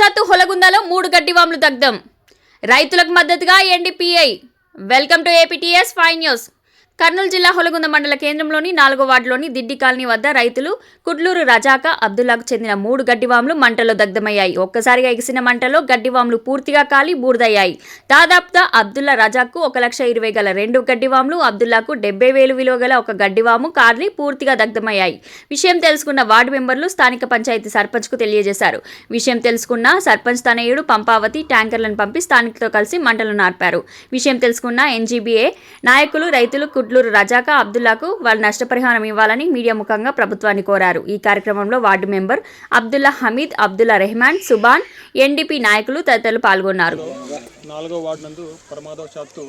ప్రమాదవశాత్తు హొలగుందలో మూడు గడ్డివాములు దగ్ధం. రైతులకు మద్దతుగా NDPI. Welcome to APTS fine news. Kurnool జిల్లా హొలగుంద మండల కేంద్రంలోని నాలుగో వార్డులోని దిడ్డి కాలనీ వద్ద రైతులు కుడ్లూరు రజాక అబ్దుల్లాకు చెందిన మూడు గడ్డివాములు మంటలో దగ్ధమయ్యాయి. ఒక్కసారిగా ఎగిసిన మంటలో గడ్డివాములు పూర్తిగా కాలి బూడిదయ్యాయి. దాదాపుగా అబ్దుల్లా రజాకు ఒక లక్ష ఇరవై గల రెండు గడ్డివాములు అబ్దుల్లాకు డెబ్బై వేలు విలువ గల ఒక గడ్డివాము కార్లి పూర్తిగా దగ్ధమయ్యాయి. విషయం తెలుసుకున్న వార్డు మెంబర్లు స్థానిక పంచాయతీ సర్పంచ్కు తెలియజేశారు. విషయం తెలుసుకున్న సర్పంచ్ తనయుడు పంపావతి ట్యాంకర్లను పంపి స్థానికులతో కలిసి మంటలు నార్పారు విషయం తెలుసుకున్న ఎన్జీబీఏ నాయకులు రైతులు కుడ్లూరు రజాక అబ్దుల్లాకు వాళ్ళు నష్టపరిహారం ఇవ్వాలని మీడియా ముఖంగా ప్రభుత్వాన్ని కోరారు. ఈ కార్యక్రమంలో ward member Abdullah Hameed Abdullah Rehman Suban NDP నాయకులు తదితరులు పాల్గొన్నారు. నాలుగో వార్డు నందు ప్రమాదవశాత్తు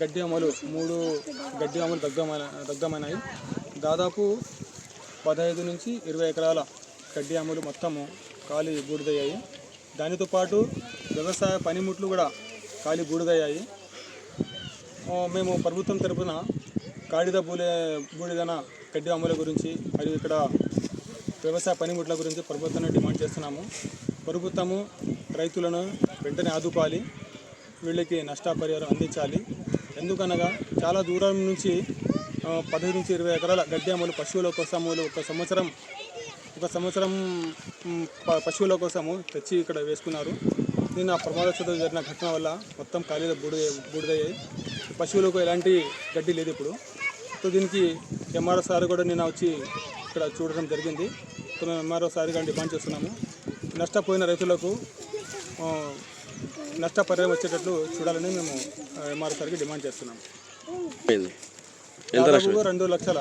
గడ్డి అమలు మూడు గడ్డి అమలు దగ్గమైన దగ్గమైనాయి దాదాపు పదహైదు నుంచి ఇరవై ఎకరాల గడ్డి అమలు మొత్తము ఖాళీ బూడిదయ్యాయి. దానితో పాటు వ్యవసాయ పనిముట్లు కూడా ఖాళీ బూడిదయ్యాయి. మేము ప్రభుత్వం తరఫున కాడిద బూలే బూడిదన గడ్డి అమల గురించి మరియు ఇక్కడ వ్యవసాయ పనిముట్ల గురించి ప్రభుత్వాన్ని డిమాండ్ చేస్తున్నాము. ప్రభుత్వము రైతులను వెంటనే ఆదుపాలి వీళ్ళకి నష్టపరిహారం అందించాలి. ఎందుకనగా చాలా దూరం నుంచి ఆ, పదహైదు నుంచి ఇరవై ఎకరాల గడ్డి అమలు పశువుల కోసము ఒక సంవత్సరం ఒక సంవత్సరం పశువుల కోసము తెచ్చి ఇక్కడ వేసుకున్నారు. నిన్న ప్రమాదవశాత్తు జరిగిన ఘటన వల్ల మొత్తం ఖాళీలో బూడిద బూడిదయ్యాయి. పశువులకు ఎలాంటి గడ్డి లేదు ఇప్పుడు. సో దీనికి ఎంఆర్ఓ సార్ కూడా నిన్న వచ్చి ఇక్కడ చూడడం జరిగింది. సో మేము ఎంఆర్ఓ సార్ గారిని డిమాండ్ చేస్తున్నాము. నష్టపోయిన రైతులకు నష్టపరిహారం వచ్చేటట్లు చూడాలని మేము ఎంఆర్ఓ సార్కి డిమాండ్ చేస్తున్నాము. రెండు లక్షల.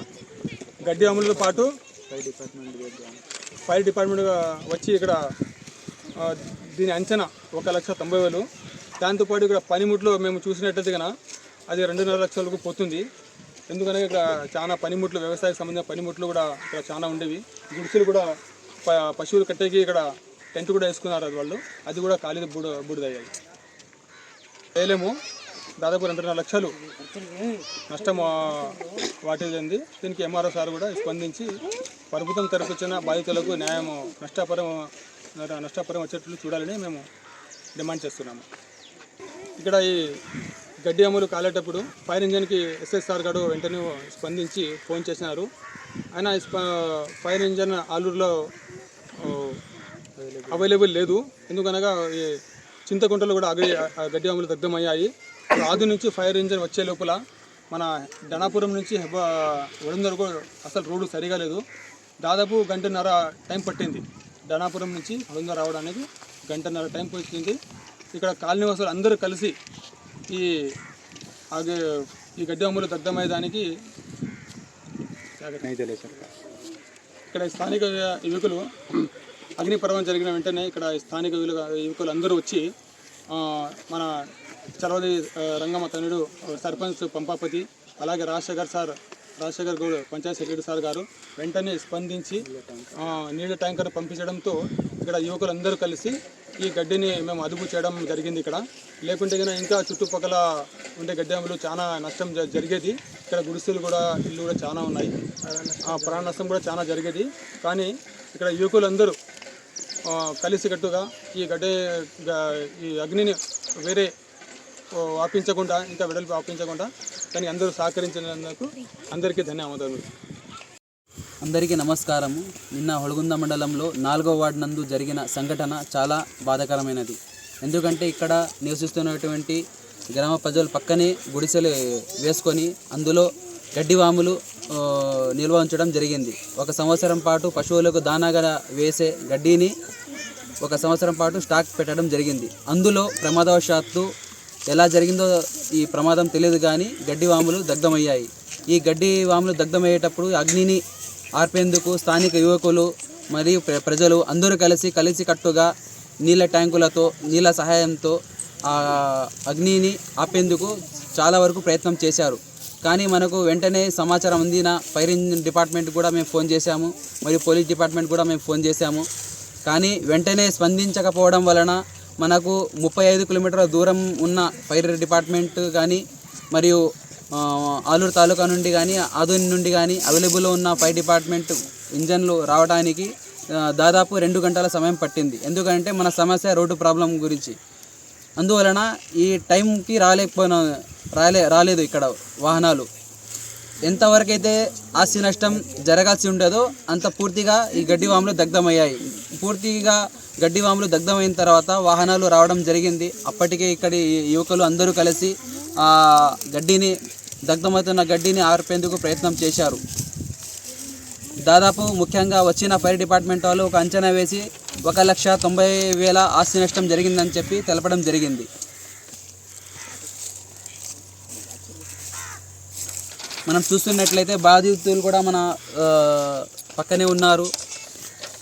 గడ్డి అమలుతో పాటు ఫైర్ డిపార్ట్మెంట్ వచ్చి ఇక్కడ దీని అంచనా ఒక లక్ష తొంభై వేలు. దాంతోపాటు ఇక్కడ పనిముట్లు మేము చూసినట్టయితే కనుక అది రెండున్నర లక్షలకు పోతుంది. ఎందుకనగా ఇక్కడ చాలా పనిముట్లు వ్యవసాయకు సంబంధించిన పనిముట్లు కూడా ఇక్కడ చాలా ఉండేవి. గుడిసెలు కూడా ప- పశువులు కట్టేకి ఇక్కడ టెంట్ కూడా వేసుకున్నారు అది వాళ్ళు. అది కూడా ఖాళీ బూడ బూడిదయ్యాయి. వేయలేము. దాదాపు రెండున్నర లక్షలు నష్టం ఆ, వాటిల్లింది దీనికి ఎంఆర్ఓ సార్ కూడా స్పందించి ప్రభుత్వం తరపున బాధితులకు న్యాయం నష్టపరం నష్టపరం వచ్చేట్లు చూడాలని మేము డిమాండ్ చేస్తున్నాము. ఇక్కడ ఈ గడ్డి అమలు కాలేటప్పుడు ఫైర్ ఇంజన్కి ఎస్ఎస్ఆర్ గారు వెంటనే స్పందించి ఫోన్ చేసినారు. ఆయన స్ప- ఫైర్ ఇంజన్ ఆలూరులో అవైలబుల్ లేదు. ఎందుకనగా ఈ చింతకుంటలు కూడా అగడి గడ్డి అమలు దగ్ధమయ్యాయి. ఆదు నుంచి ఫైర్ ఇంజన్ వచ్చే లోపల మన ధనాపురం నుంచి హెబ్బ వడందర్ కూడా అసలు రోడ్డు సరిగా లేదు. దాదాపు గంటన్నర టైం పట్టింది. ధనాపురం నుంచి వడందర్ రావడానికి గంటన్నర టైం పట్టింది. ఇక్కడ కాలనీ వాసులు అందరూ కలిసి ఈ ఈ గడ్డి అమలు దగ్ధమయ్యేదానికి ఇక్కడ స్థానిక యువకులు అగ్నిపర్వం జరిగిన వెంటనే ఇక్కడ స్థానిక యువకులు యువకులు అందరూ వచ్చి మన చలవది రంగమ్మ తనుడు సర్పంచ్ పంపాపతి అలాగే Rajasekhar sir Rajasekhar Goud panchayat secretary sir గారు వెంటనే స్పందించి నీళ్ళ ట్యాంకర్ పంపించడంతో ఇక్కడ యువకులందరూ కలిసి ఈ గడ్డిని మేము అదుపు చేయడం జరిగింది ఇక్కడ. లేకుంటే కనుక ఇంకా చుట్టుపక్కల ఉండే గడ్డెములు చాలా నష్టం జ- జరిగేది. ఇక్కడ గుడిసెలు కూడా ఇల్లు కూడా చాలా ఉన్నాయి. ఆ ప్రాణ నష్టం కూడా చాలా జరిగేది. కానీ ఇక్కడ యువకులందరూ కలిసికట్టుగా ఈ గడ్డ ఈ అగ్నిని వేరే ఆపించకుండా ఇంకా వెడల్పు ఆపించకుండా కానీ అందరూ సహకరించినందుకు అందరికీ ధన్యవాదాలు. అందరికీ నమస్కారము. నిన్న హొళగుంద మండలంలో నాలుగో వార్డు నందు జరిగిన సంఘటన చాలా బాధాకరమైనది. ఎందుకంటే ఇక్కడ నివసిస్తున్నటువంటి గ్రామ ప్రజలు పక్కనే గుడిసెలు వేసుకొని అందులో గడ్డివాములు నిల్వ ఉంచడం జరిగింది. ఒక సంవత్సరం పాటు పశువులకు దానాగా వేసే గడ్డిని ఒక సంవత్సరం పాటు స్టాక్ పెట్టడం జరిగింది. అందులో ప్రమాదవశాత్తు ఎలా జరిగిందో ఈ ప్రమాదం తెలియదు కానీ గడ్డి వాములు దగ్ధమయ్యాయి. ఈ గడ్డి వాములు దగ్ధమయ్యేటప్పుడు అగ్నిని ఆర్పేందుకు స్థానిక యువకులు మరియు ప్ర- ప్రజలు అందరూ కలిసి కలిసి కట్టుగా నీళ్ళ ట్యాంకులతో నీళ్ళ సహాయంతో అగ్నిని ఆపేందుకు చాలా వరకు ప్రయత్నం చేశారు. కానీ మనకు వెంటనే సమాచారం అందిన ఫైర్ ఇంజిన్ డిపార్ట్మెంట్ కూడా మేము ఫోన్ చేశాము. మరియు పోలీస్ డిపార్ట్మెంట్ కూడా మేము ఫోన్ చేశాము. కానీ వెంటనే స్పందించకపోవడం వలన మనకు ముప్పై ఐదు కిలోమీటర్ల దూరం ఉన్న ఫైర్ డిపార్ట్మెంట్ కానీ మరియు ఆలూరు తాలూకా నుండి కానీ ఆదోని నుండి కానీ అవైలబుల్లో ఉన్న ఫైర్ డిపార్ట్మెంట్ ఇంజన్లు రావడానికి దాదాపు రెండు గంటల సమయం పట్టింది. ఎందుకంటే మన సమస్య రోడ్డు ప్రాబ్లం గురించి. అందువలన ఈ టైంకి రాలేకపోయినా రాలే రాలేదు ఇక్కడ వాహనాలు. ఎంతవరకైతే ఆస్తి నష్టం జరగాల్సి ఉండేదో అంత పూర్తిగా ఈ గడ్డి వాములు దగ్ధమయ్యాయి. పూర్తిగా గడ్డి వాములు దగ్ధమైన తర్వాత వాహనాలు రావడం జరిగింది. అప్పటికే ఇక్కడి యువకులు అందరూ కలిసి గడ్డిని దగ్ధమవుతున్న గడ్డిని ఆర్పేందుకు ప్రయత్నం చేశారు. దాదాపు ముఖ్యంగా వచ్చిన ఫైర్ డిపార్ట్మెంట్ వాళ్ళు ఒక అంచనా వేసి ఒక లక్ష తొంభై వేల ఆస్తి నష్టం జరిగిందని చెప్పి తెలపడం జరిగింది. మనం చూస్తున్నట్లయితే బాధితులు కూడా మన పక్కనే ఉన్నారు.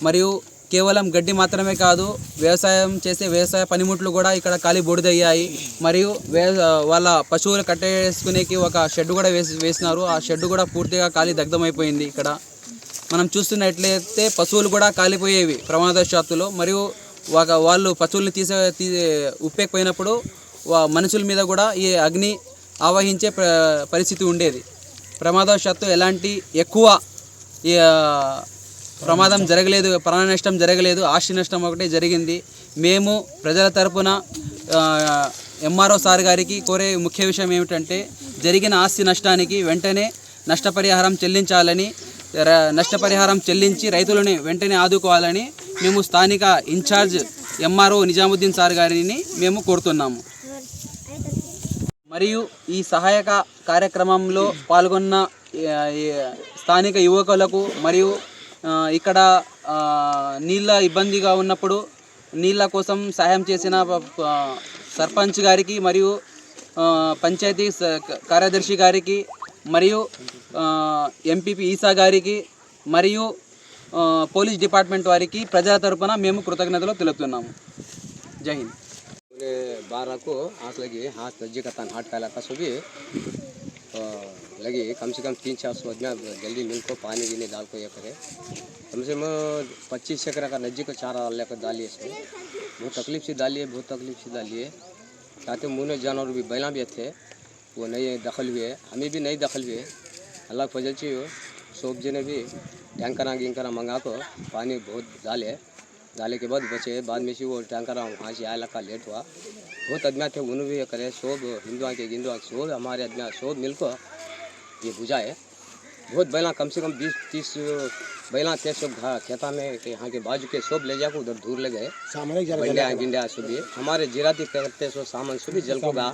మరియు కేవలం గడ్డి మాత్రమే కాదు వ్యవసాయం చేసే వ్యవసాయ పనిముట్లు కూడా ఇక్కడ ఖాళీ బూడిదయ్యాయి. మరియు వే వాళ్ళ పశువులు కట్టేసుకునేకి ఒక షెడ్ కూడా వేసి వేసినారు. ఆ షెడ్ కూడా పూర్తిగా ఖాళీ దగ్ధమైపోయింది ఇక్కడ. మనం చూస్తున్నట్లయితే పశువులు కూడా కాలిపోయేవి ప్రమాదవశాత్తులో మరియు ఒక వాళ్ళు పశువుల్ని తీసే తీ ఉప్పేకపోయినప్పుడు మనుషుల మీద కూడా ఈ అగ్ని ఆవహించే పరిస్థితి ఉండేది. ప్రమాదవశాత్తు ఎలాంటి ఎక్కువ ప్రమాదం జరగలేదు ప్రాణ నష్టం జరగలేదు ఆస్తి నష్టం ఒకటే జరిగింది. మేము ప్రజల తరపున ఎంఆర్ఓ సార్ గారికి కోరే ముఖ్య విషయం ఏమిటంటే జరిగిన ఆస్తి నష్టానికి వెంటనే నష్టపరిహారం చెల్లించాలని నష్టపరిహారం చెల్లించి రైతులని వెంటనే ఆదుకోవాలని మేము స్థానిక ఇన్ఛార్జ్ ఎంఆర్ఓ నిజాముద్దీన్ సార్ గారిని మేము కోరుతున్నాము. మరియు ఈ సహాయక కార్యక్రమంలో పాల్గొన్న స్థానిక యువకులకు మరియు ఇక్కడ ఆ, నీళ్ళ ఇబ్బందిగా ఉన్నప్పుడు నీళ్ళ కోసం సహాయం చేసిన ఆ, సర్పంచ్ గారికి మరియు ఆ, పంచాయతీ స- కార్యదర్శి గారికి మరియు ఎంపీపీ ఈసా గారికి మరియు ఆ, పోలీస్ డిపార్ట్మెంట్ వారికి ప్రజల తరపున మేము కృతజ్ఞతలు తెలుపుతున్నాము జై హింద్ पूरे बारह को हाथ लगी हाथ नज्जी का तन हाट का इलाका सो भी अ, लगी कम से कम तीन चार सौ आदमी जल्दी मिल को पानी गिने डाल को ये करे। कम से कम पच्चीस एकड़ का नज्जी को चारा लेकर डालिए इसमें। बहुत तकलीफ़ से डालिए, बहुत तकलीफ़ से डालिए। ताकि मुँह जानवर भी, बैला भी थे, वो नहीं दखल हुए हमें भी नहीं दखल हुए अल्लाह फजल चाहिए सोप जी ने भी टैंकरा गिंकरा मंगा को पानी बहुत डाले। डाले के बाद बचे, बाद में से वो टैंकर वहाँ से आया का लेट हुआ। बहुत आदमी थे, उन्होंने भी करे। सब हिंदुआ के हिंदुआ सब हमारे आदमी सब मिल ये है। बहुत बैला कम से कम बीस तीस बैला थे सब खेता में के यहाँ के बाजू के सब ले जाकर उधर दूर ले गए बंडिया गिंडिया सुबी हमारे जिराती करते सो सामान सुबी जल को गा।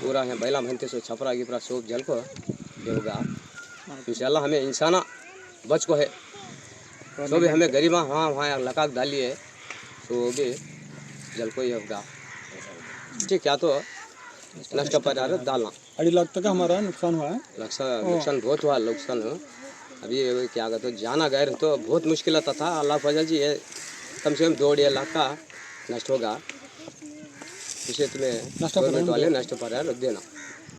पूरा है बैला बनते सो छपरा गिपरा सब जल को देगा इंशाल्लाह हमें इंसाना बच को है तो भी हमें गरीबा हाँ वहाँ लकाक डालिए तो वो भी जल को ये होगा ठीक क्या तो नष्ट पड़ा डालना। अढ़ी लाख तक का हमारा नुकसान हुआ है। नुकसान नुकसान बहुत हुआ नुकसान अभी क्या कहते जाना गए तो बहुत मुश्किल आता था। अल्लाह फजल जी ये कम से कम दो डेढ़ लाख का नष्ट होगा। इसे तुम्हें गवर्नमेंट वाले नष्ट परिहार देना।